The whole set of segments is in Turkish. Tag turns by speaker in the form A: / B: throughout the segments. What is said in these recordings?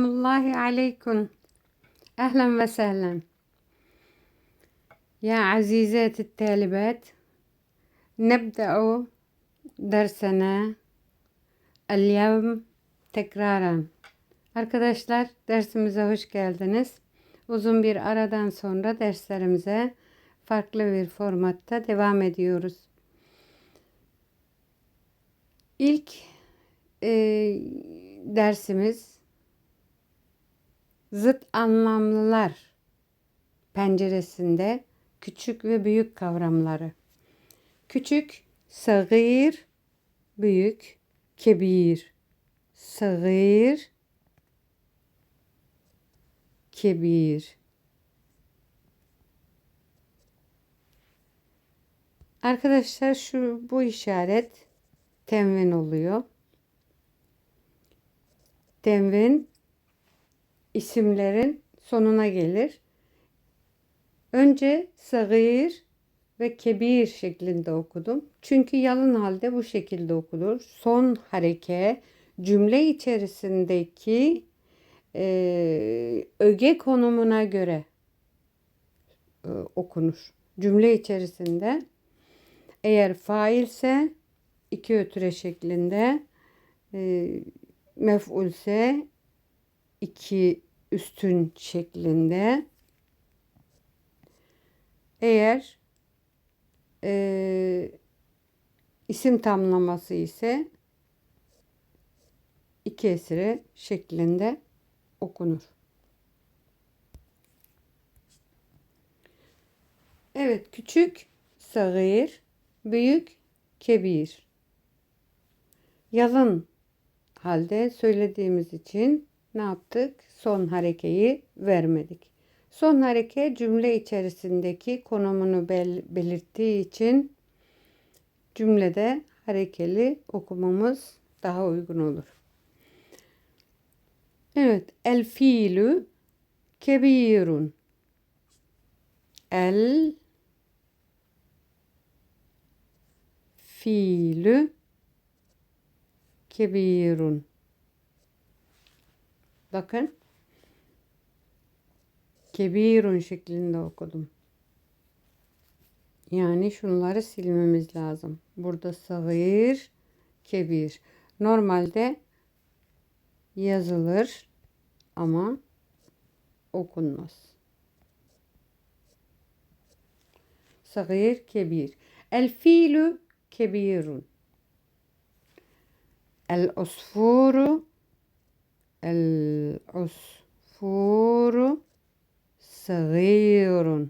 A: الله عليكم أهلا وسهلا يا عزيزات الطالبات نبدأ درسنا اليوم tekraren. Arkadaşlar dersimize hoş geldiniz. Uzun bir aradan sonra derslerimize farklı bir formatta devam ediyoruz. İlk e, dersimiz zıt anlamlılar penceresinde küçük ve büyük kavramları. Küçük, sagir, büyük, kebir. Sagir, kebir. Arkadaşlar şu bu işaret tenvin oluyor. Tenvin isimlerin sonuna gelir. Önce sagir ve kebir şeklinde okudum. Çünkü yalın halde bu şekilde okunur. Son hareke cümle içerisindeki e, öge konumuna göre e, okunur. Cümle içerisinde eğer failse iki ötüre şeklinde e, mef'ulse iki üstün şeklinde eğer e, isim tamlaması ise iki esire şeklinde okunur. Evet küçük sagir, büyük kebir. Yalın halde söylediğimiz için ne yaptık? Son harekeyi vermedik. Son hareke cümle içerisindeki konumunu bel belirttiği için cümlede harekeli okumamız daha uygun olur. Evet, el fiilü kebirun. El fiilü kebirun. Bakın. Kebirun şeklinde okudum. Yani şunları silmemiz lazım. Burada sagir, kebir. Normalde yazılır ama okunmaz. Sagir, kebir. El fiilu kebirun. El osfuru العصفور صغير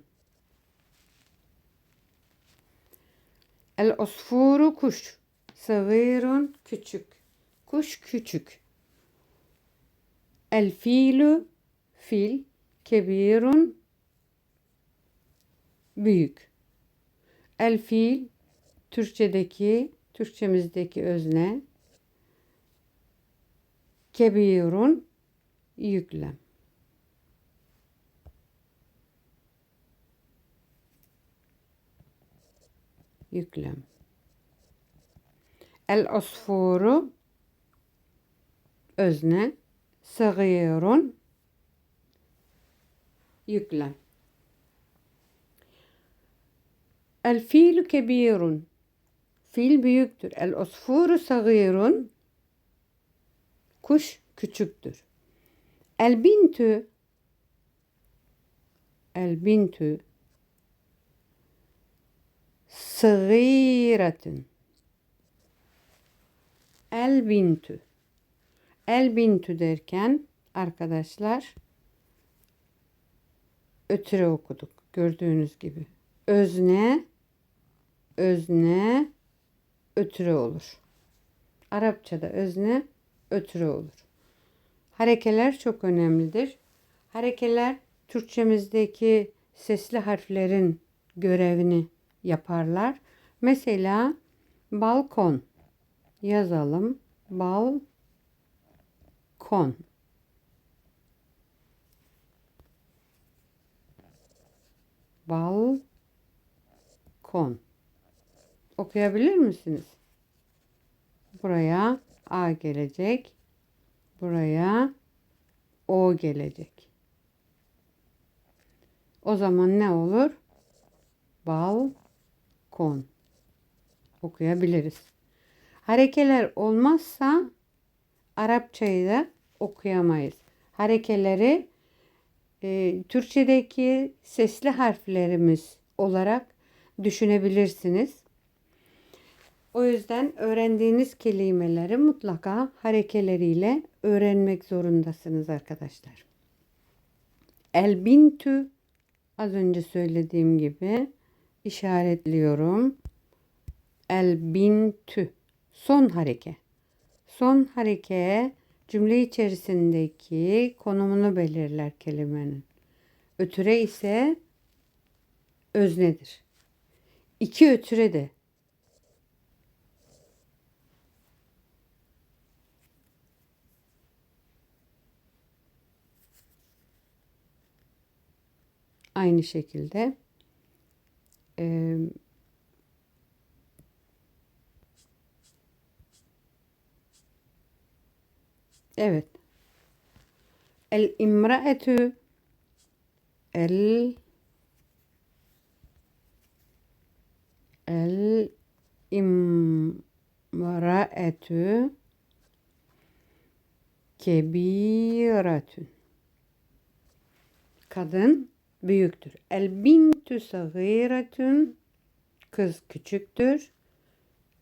A: El kuş. Sagirun küçük. Kuş küçük. El filu fil. Kebirun büyük. El fil Türkçedeki, Türkçemizdeki özne kebirun yüklem. Yüklem. El osfuru özne sagirun yüklem. El fiilu kebirun fil büyüktür. Kuş küçüktür. El bintü El bintü Sıgiretün El bintü El bintü derken arkadaşlar ötüre okuduk. Gördüğünüz gibi. Özne özne ötüre olur. Arapçada özne ötürü olur. Harekeler çok önemlidir. Harekeler Türkçemizdeki sesli harflerin görevini yaparlar. Mesela balkon yazalım. Balkon. Balkon. Okuyabilir misiniz? Buraya A gelecek. Buraya o gelecek. O zaman ne olur? Balkon. Okuyabiliriz. Harekeler olmazsa Arapçayı da okuyamayız. Harekeleri e, Türkçedeki sesli harflerimiz olarak düşünebilirsiniz. O yüzden öğrendiğiniz kelimeleri mutlaka harekeleriyle öğrenmek zorundasınız arkadaşlar. El bintü az önce söylediğim gibi işaretliyorum. El bintü son hareke. Son hareke cümle içerisindeki konumunu belirler kelimenin. Ötüre ise öznedir. İki ötüre de aynı şekilde e, evet. El imraetü el el imraetü kebiratün kadın büyüktür. El bintü sagiretün kız küçüktür.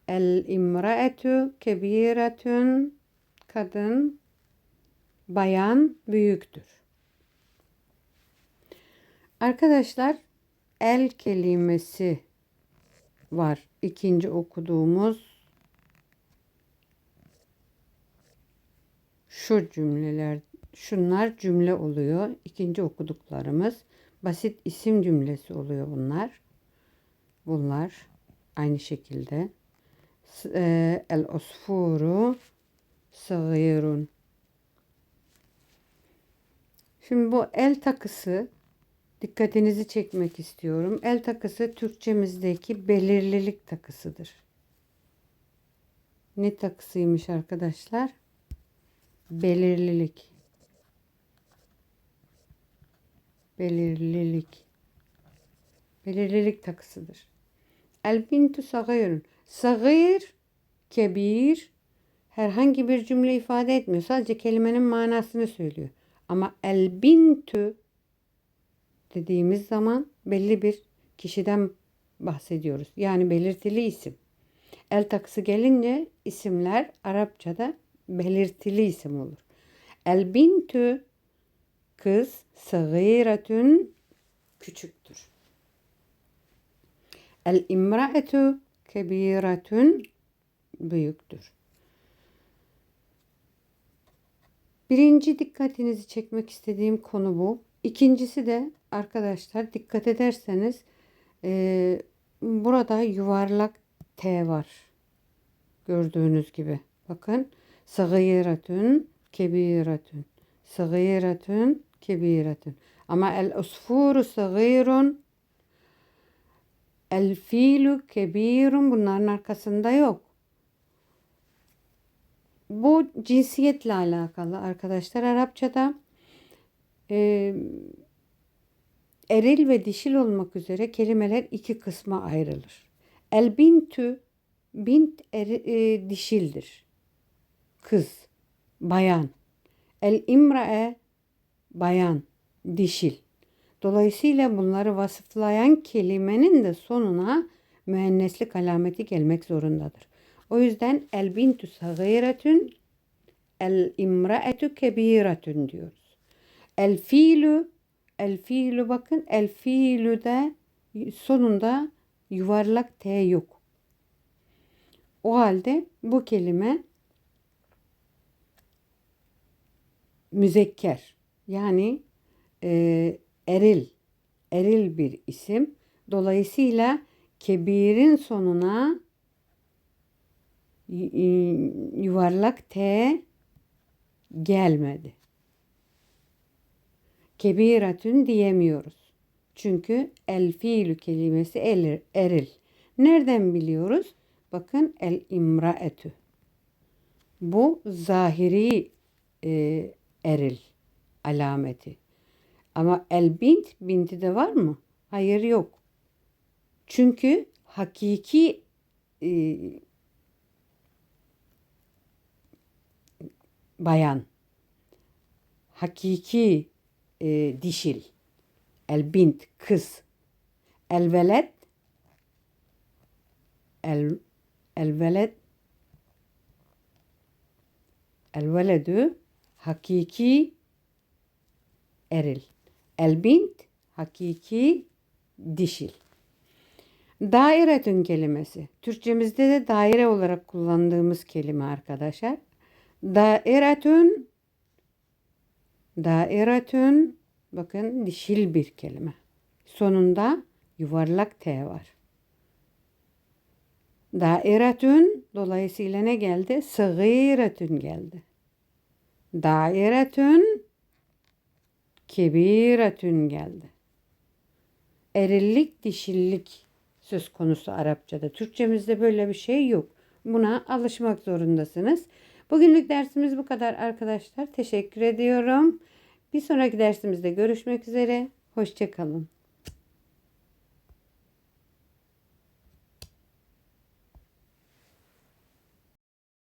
A: El imraetü kebiretün kadın bayan büyüktür. Arkadaşlar el kelimesi var. İkinci okuduğumuz şu cümleler şunlar cümle oluyor. İkinci okuduklarımız basit isim cümlesi oluyor bunlar. Bunlar aynı şekilde e, el osfuru sagirun. Şimdi bu el takısı dikkatinizi çekmek istiyorum. El takısı Türkçemizdeki belirlilik takısıdır. Ne takısıymış arkadaşlar? Belirlilik. Belirlilik. Belirlilik takısıdır. El bintu sagirun. Sagir, kebir herhangi bir cümle ifade etmiyor. Sadece kelimenin manasını söylüyor. Ama el bintü dediğimiz zaman belli bir kişiden bahsediyoruz. Yani belirtili isim. El takısı gelince isimler Arapçada belirtili isim olur. El bintü kız sagiretün küçüktür. El imraetu kebiretün büyüktür. Birinci dikkatinizi çekmek istediğim konu bu. İkincisi de arkadaşlar dikkat ederseniz e, burada yuvarlak T var. Gördüğünüz gibi. Bakın. Sagiratun, kebiratun. Sagiratun, Ama el usfuru sagirun, el filu kebirun bunların arkasında yok. Bu cinsiyetle alakalı arkadaşlar. Arapçada e, eril ve dişil olmak üzere kelimeler iki kısma ayrılır. El bintü bint eri, e, dişildir. Kız, bayan. El imrae bayan, dişil. Dolayısıyla bunları vasıflayan kelimenin de sonuna müenneslik alameti gelmek zorundadır. O yüzden el bintu sagiretün el imraetü kebiretün diyoruz. El fiilu el fiilu bakın el fiilu de sonunda yuvarlak T yok. O halde bu kelime müzekker yani e, eril eril bir isim. Dolayısıyla kebirin sonuna yuvarlak T gelmedi. Kebiratün diyemiyoruz. Çünkü el fiilü kelimesi el, eril. Nereden biliyoruz? Bakın el imraetü. Bu zahiri e, eril. Alameti. Ama el bint, binti de var mı? Hayır yok. Çünkü hakiki e, bayan, hakiki e, dişil, el bint kız, el veled, el el veled, el veledü hakiki eril, el bint hakiki dişil. Dairetün kelimesi. Türkçemizde de daire olarak kullandığımız kelime arkadaşlar. Dairetün Dairetün bakın dişil bir kelime. Sonunda yuvarlak T var. Dairetün dolayısıyla ne geldi? Sıgiretün geldi. Dairetün kebiretün geldi. Erillik, dişillik söz konusu Arapçada. Türkçemizde böyle bir şey yok. Buna alışmak zorundasınız. Bugünlük dersimiz bu kadar arkadaşlar. Teşekkür ediyorum. Bir sonraki dersimizde görüşmek üzere. Hoşçakalın.